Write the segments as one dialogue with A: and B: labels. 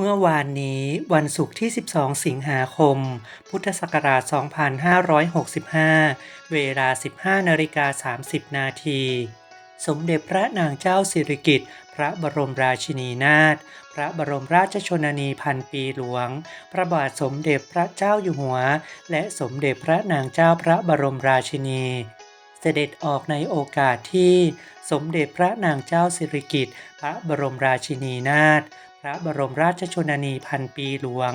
A: เมื่อวานนี้วันศุกร์ที่ 12 สิงหาคม พุทธศักราช 2565 เวลา 15นาฬิกา30 นาที สมเด็จพระนางเจ้าสิริกิติ์ พระบรมราชินีนาถ พระบรมราชชนนีพันปีหลวง พระบาทสมเด็จพระเจ้าอยู่หัว และสมเด็จพระนางเจ้าพระบรมราชินี เสด็จออกในโอกาสที่ สมเด็จพระนางเจ้าสิริกิติ์ พระบรมราชินีนาถ พระบรมราชชนนีพันปีหลวง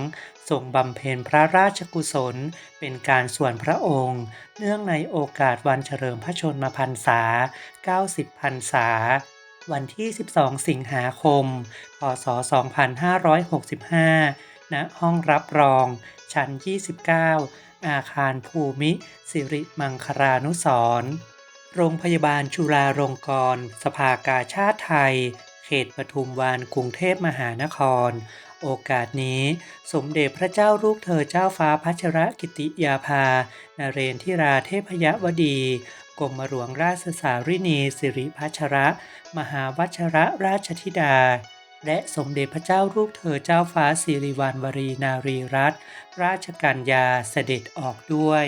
A: ทรงบำเพ็ญพระราชกุศล เป็นการส่วนพระองค์ เนื่องในโอกาสวันเฉลิมพระชนมพรรษา 90 พรรษา วันที่ 12 สิงหาคม พศ 2565 ณ ห้องรับรอง ชั้น 29 อาคารภูมิ สิริมังคลานุสรณ์โรงพยาบาลจุฬาลงกรณ์ สภากาชาติไทย เขตปทุมวันกรุงเทพมหานคร โอกาสนี้ สมเด็จพระเจ้าลูกเธอเจ้าฟ้าพัชรกิติยาภา นาเรนทิราเทพยวดี กรมหลวงราชสารินีสิริพัชระ มหาวัชระราชธิดา และสมเด็จพระเจ้าลูกเธอเจ้าฟ้าสิริวัณวรีนารีรัตนราชกัญญาเสด็จออกด้วย